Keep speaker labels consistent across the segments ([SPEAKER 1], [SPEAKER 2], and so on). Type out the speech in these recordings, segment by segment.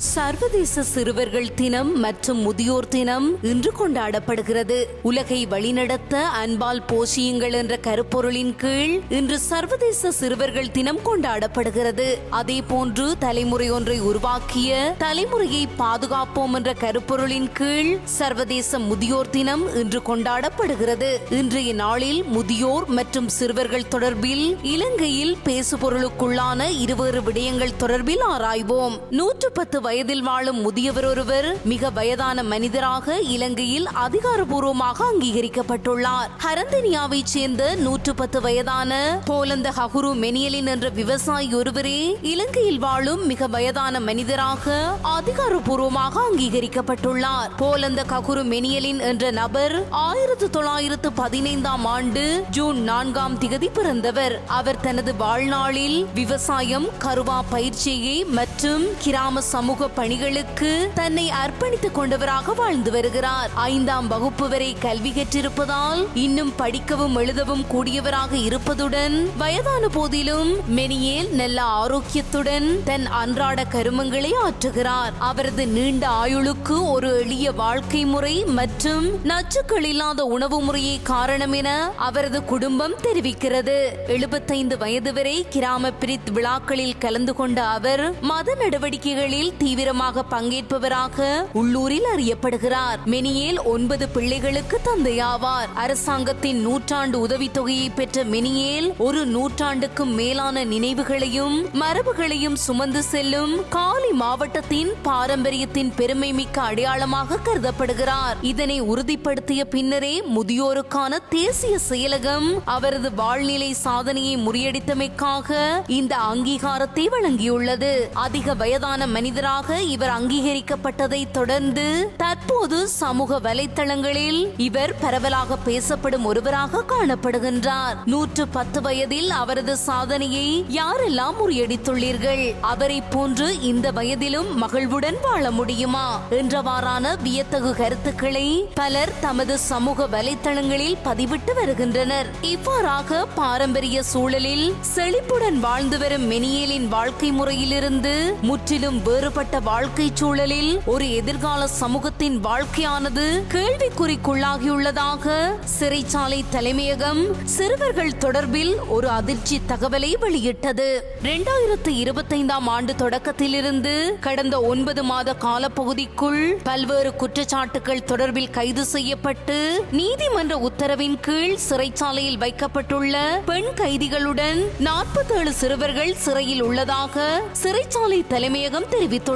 [SPEAKER 1] சர்வதேச சிறுவர்கள் தினம் மற்றும் முதியோர் தினம் இன்று கொண்டாடப்படுகிறது. உலகை வழிநடத்த அன்பால் போஷியுங்கள் என்ற கருப்பொருளின் கீழ் இன்று சர்வதேச சிறுவர்கள் தினம் கொண்டாடப்படுகிறது. அதே போன்று தலைமுறை ஒன்றை உருவாக்கிய தலைமுறையை பாதுகாப்போம் என்ற கருப்பொருளின் கீழ் சர்வதேச முதியோர் தினம் இன்று கொண்டாடப்படுகிறது. இன்றைய நாளில் முதியோர் மற்றும் சிறுவர்கள் தொடர்பில் இலங்கையில் பேசுபொருளுக்குள்ளான இருவேறு விடயங்கள் தொடர்பில் ஆராய்வோம். நூற்று பத்து வயதில் வாழும் முதியவர் ஒருவர் மிக வயதான மனிதராக இலங்கையில் அதிகாரபூர்வமாக அங்கீகரிக்கப்பட்டுள்ளார். ஹரந்தனியாவை சேர்ந்த நூற்று பத்து வயதான போலந்த ஹகுரு மெனியலின் என்ற விவசாயி ஒருவரே இலங்கையில் வாழும் மிக வயதான மனிதராக அதிகாரபூர்வமாக அங்கீகரிக்கப்பட்டுள்ளார். போலந்த ககுரு மெனியலின் என்ற நபர் ஆயிரத்து தொள்ளாயிரத்து பதினைந்தாம் ஆண்டு ஜூன் நான்காம் திகதி பிறந்தவர். அவர் தனது வாழ்நாளில் விவசாயம் கருவா பயிற்சியை மற்றும் கிராம சமூக பணிகளுக்கு தன்னை அர்ப்பணித்துக் கொண்டவராக வாழ்ந்து வருகிறார். ஐந்தாம் வகுப்பு வரை கல்வி கற்றிருப்பதால் இன்னும் படிக்கவும் எழுதவும் கூடியவராக இருப்பதுடன் வயதான போதிலும் மெனியேல் நல்ல ஆரோக்கியத்துடன் தன் அன்றாட கருமங்களை ஆற்றுகிறார். அவரது நீண்ட ஆயுளுக்கு ஒரு எளிய வாழ்க்கை முறை மற்றும் நச்சுக்கள் இல்லாத உணவு முறையே காரணம் என அவரது குடும்பம் தெரிவிக்கிறது. எழுபத்தைந்து வயது வரை கிராம பிரித் விழாக்களில் கலந்து கொண்ட அவர் மத நடவடிக்கைகளில் தீவிரமாக பங்கேற்பவராக உள்ளூரில் அறியப்படுகிறார். மெனியேல் ஒன்பது பிள்ளைகளுக்கு தந்தையாவார். அரசாங்கத்தின் நூற்றாண்டு உதவித்தொகையை பெற்ற மெனியேல் ஒரு நூற்றாண்டுக்கும் மேலான நினைவுகளையும் மரபுகளையும் சுமந்து செல்லும் காலி மாவட்டத்தின் பாரம்பரியத்தின் பெருமை மிக்க அடையாளமாக கருதப்படுகிறார். இதனை உறுதிப்படுத்திய பின்னரே முதியோருக்கான தேசிய செயலகம் அவரது வாழ்நிலை சாதனையை முறியடித்தமைக்காக இந்த அங்கீகாரத்தை வழங்கியுள்ளது. அதிக வயதான மனிதராக இவர் அங்கீகரிக்கப்பட்டதை தொடர்ந்து தற்போது சமூக வலைத்தளங்களில் இவர் பரவலாக பேசப்படும் ஒருவராக காணப்படுகின்றார். நூற்று பத்து வயதில் அவரது சாதனையை யாரெல்லாம் முறியடித்துள்ளீர்கள்? அவரை போன்று இந்த வயதிலும் மகிழ்வுடன் வாழ முடியுமா? என்றவாறான வியத்தகு கருத்துக்களை பலர் தமது சமூக வலைத்தளங்களில் பதிவிட்டு வருகின்றனர். இவ்வாறாக பாரம்பரிய சூழலில் செழிப்புடன் வாழ்ந்து வரும் மெனியலின் வாழ்க்கை முறையிலிருந்து முற்றிலும் வேறுபட்ட வாழ்க்கை சூழலில் ஒரு எதிர்கால சமூகத்தின் வாழ்க்கையானது கேள்விக்குறிக்குள்ளாகியுள்ளதாக சிறைச்சாலை தலைமையகம் சிறுவர்கள் தொடர்பில் ஒரு அதிர்ச்சி தகவலை வெளியிட்டது. இரண்டாயிரத்து இருபத்தைந்தாம் ஆண்டு தொடக்கத்திலிருந்து கடந்த ஒன்பது மாத காலப்பகுதிக்குள் பல்வேறு குற்றச்சாட்டுகள் தொடர்பில் கைது செய்யப்பட்டு நீதிமன்ற உத்தரவின் கீழ் சிறைச்சாலையில் வைக்கப்பட்டுள்ள பெண் கைதிகளுடன் நாற்பத்தேழு சிறுவர்கள் சிறையில் உள்ளதாக சிறைச்சாலை தலைமையகம் தெரிவித்துள்ளது.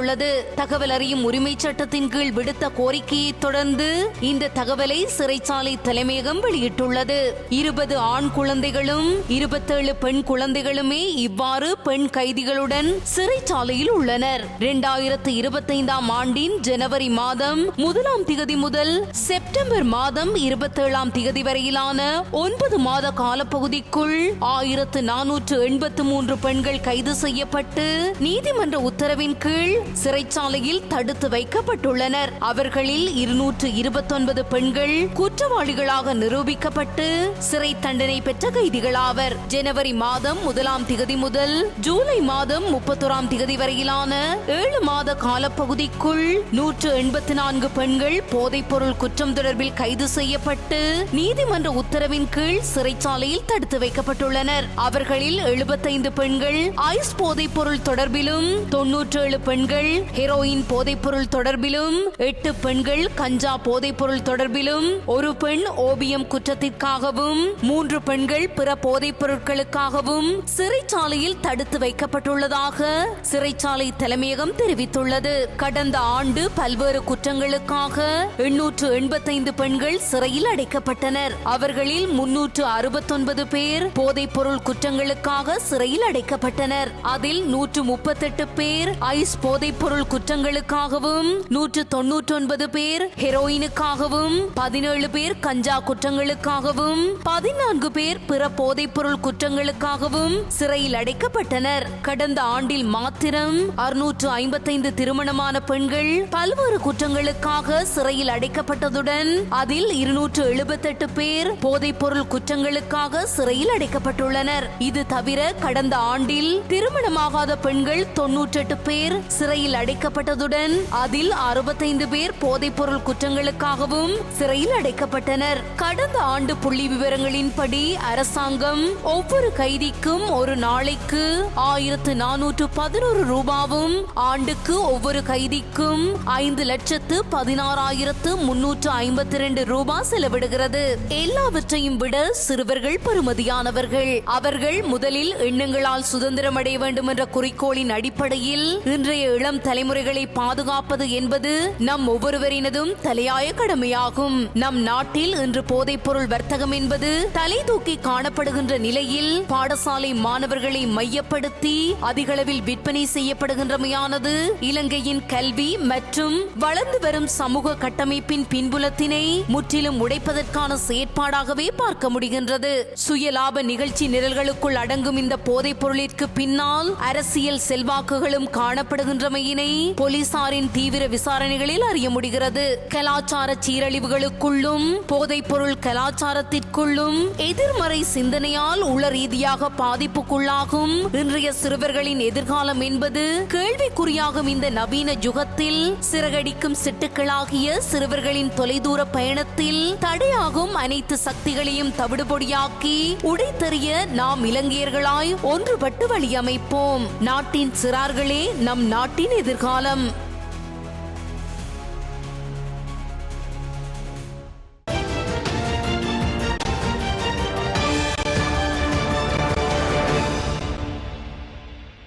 [SPEAKER 1] தகவல் அறியும் உரிமை சட்டத்தின் கீழ் விடுத்த கோரிக்கையை தொடர்ந்து இந்த தகவலை சிறைச்சாலை தலைமையகம் வெளியிட்டுள்ளது. இருபது ஆண் குழந்தைகளும் இருபத்தேழு பெண் குழந்தைகளுமே இவ்வாறு பெண் கைதிகளுடன் சிறைச்சாலையில் உள்ளனர். இரண்டாயிரத்து இருபத்தைந்தாம் ஆண்டின் ஜனவரி மாதம் முதலாம் திகதி முதல் செப்டம்பர் செப்டம்பர் மாதம் இருபத்தேழாம் தேதி வரையிலான ஒன்பது மாத காலப்பகுதிக்குள் ஆயிரத்து நானூற்று எண்பத்து மூன்று பெண்கள் கைது செய்யப்பட்டு நீதிமன்ற உத்தரவின் கீழ் சிறைச்சாலையில் தடுத்து வைக்கப்பட்டுள்ளனர். அவர்களில் இருநூற்று இருபத்தொன்பது பெண்கள் குற்றவாளிகளாக நிரூபிக்கப்பட்டு சிறை தண்டனை பெற்ற கைதிகளாவர். ஜனவரி மாதம் முதலாம் திகதி முதல் ஜூலை மாதம் முப்பத்தோராம் திகதி வரையிலான ஏழு மாத காலப்பகுதிக்குள் நூற்று எண்பத்தி நான்கு பெண்கள் போதைப்பொருள் குற்றம் தொடர்பில் கைது செய்யப்பட்டு நீதிமன்ற உத்தரவின் கீழ் சிறைச்சாலையில் தடுத்து வைக்கப்பட்டுள்ளனர். அவர்களில் எழுபத்தைந்து பெண்கள் ஐஸ் போதைப் பொருள் தொடர்பிலும் தொன்னூற்றேழு பெண்கள் ஹெரோயின் போதைப் பொருள் தொடர்பிலும் எட்டு பெண்கள் கஞ்சா போதைப் பொருள் தொடர்பிலும் ஒரு பெண் ஓபியம் குற்றத்திற்காகவும் மூன்று பெண்கள் பிற போதைப் பொருட்களுக்காகவும் சிறைச்சாலையில் தடுத்து வைக்கப்பட்டுள்ளதாக சிறைச்சாலை தலைமையகம் தெரிவித்துள்ளது. கடந்த ஆண்டு பல்வேறு குற்றங்களுக்காக எண்ணூற்று பதினைந்து பெண்கள் சிறையில் அடைக்கப்பட்டனர். அவர்களில் முன்னூற்று அறுபத்தொன்பது பேர் போதைப் பொருள் குற்றங்களுக்காக சிறையில் அடைக்கப்பட்டனர். அதில் நூற்று முப்பத்தெட்டு பேர் ஐஸ் போதைப் பொருள் குற்றங்களுக்காகவும் நூற்று தொன்னூற்றொன்பது பேர் ஹெரோயினுக்காகவும் பதினேழு பேர் கஞ்சா குற்றங்களுக்காகவும் பதினான்கு பேர் பிற போதைப் பொருள் குற்றங்களுக்காகவும் சிறையில் அடைக்கப்பட்டனர். கடந்த ஆண்டில் மாத்திரம் அறுநூற்று ஐம்பத்தைந்து திருமணமான பெண்கள் பல்வேறு குற்றங்களுக்காக சிறையில் அடைக்கப்பட்டதுடன் அதில் இருநூற்று எழுபத்தெட்டு பேர் போதைப்பொருள் குற்றங்களுக்காக சிறையில் அடைக்கப்பட்டுள்ளனர். இது தவிர கடந்த ஆண்டில் திருமணமாகாத பெண்கள் தொன்னூற்றெட்டு பேர் சிறையில் அடைக்கப்பட்டதுடன் அதில் அறுபத்தைந்து பேர் போதைப்பொருள் குற்றங்களுக்காகவும் சிறையில் அடைக்கப்பட்டனர். கடந்த ஆண்டு புள்ளி விவரங்களின்படி அரசாங்கம் ஒவ்வொரு கைதிக்கும் ஒரு நாளைக்கு ஆயிரத்து நானூற்று பதினோரு ரூபாவும் ஆண்டுக்கு ஒவ்வொரு கைதிக்கும் ஐந்து லட்சத்து பதினாறாயிரத்து முன்னூற்று ஐம்பத்தி ரெண்டு ரூபாய் செலவிடுகிறது. எல்லாவற்றையும் விட சிறுவர்கள் பெறுமதியானவர்கள். அவர்கள் முதலில் எண்ணங்களால் சுதந்திரம் அடைய வேண்டும் என்ற குறிக்கோளின் அடிப்படையில் இன்றைய இளம் தலைமுறைகளை பாதுகாப்பது என்பது நம் ஒவ்வொருவரினதும் தலையாய கடமையாகும். நம் நாட்டில் இன்று போதைப் பொருள் வர்த்தகம் என்பது தலை தூக்கி காணப்படுகின்ற நிலையில் பாடசாலை மாணவர்களை மையப்படுத்தி அதிகளவில் விற்பனை செய்யப்படுகின்றமையானது இலங்கையின் கல்வி மற்றும் வளர்ந்து வரும் சமூக கட்டமைப்பின் நிறுவனத்தினை முற்றிலும் உடைப்பதற்கான செயற்பாடாகவே பார்க்க முடிகின்றது. சுயலாப நிகழ்ச்சி நிரல்களுக்குள் அடங்கும் இந்த போதைப் பொருளிற்கு பின்னால் அரசியல் செல்வாக்குகளும் காணப்படுகின்றமையினை போலீசாரின் தீவிர விசாரணைகளில் அறிய முடிகிறது. கலாச்சார சீரழிவுகளுக்குள்ளும் போதைப் பொருள் கலாச்சாரத்திற்குள்ளும் எதிர்மறை சிந்தனையால் உள ரீதியாக பாதிப்புக்குள்ளாகும். இன்றைய சிறுவர்களின் எதிர்காலம் என்பது கேள்விக்குறியாகும் இந்த நவீன யுகத்தில் சிறகடிக்கும் சிட்டுக்களாகிய சிறுவர்களின் தூர பயணத்தில் தடையாகும் அனைத்து சக்திகளையும் தவிடுபொடியாக்கி உடைத்தெறிய நாம் இலங்கையர்களாய் ஒன்றுபட்டு வழியமைப்போம். நாட்டின் சிறார்களே நம் நாட்டின் எதிர்காலம்.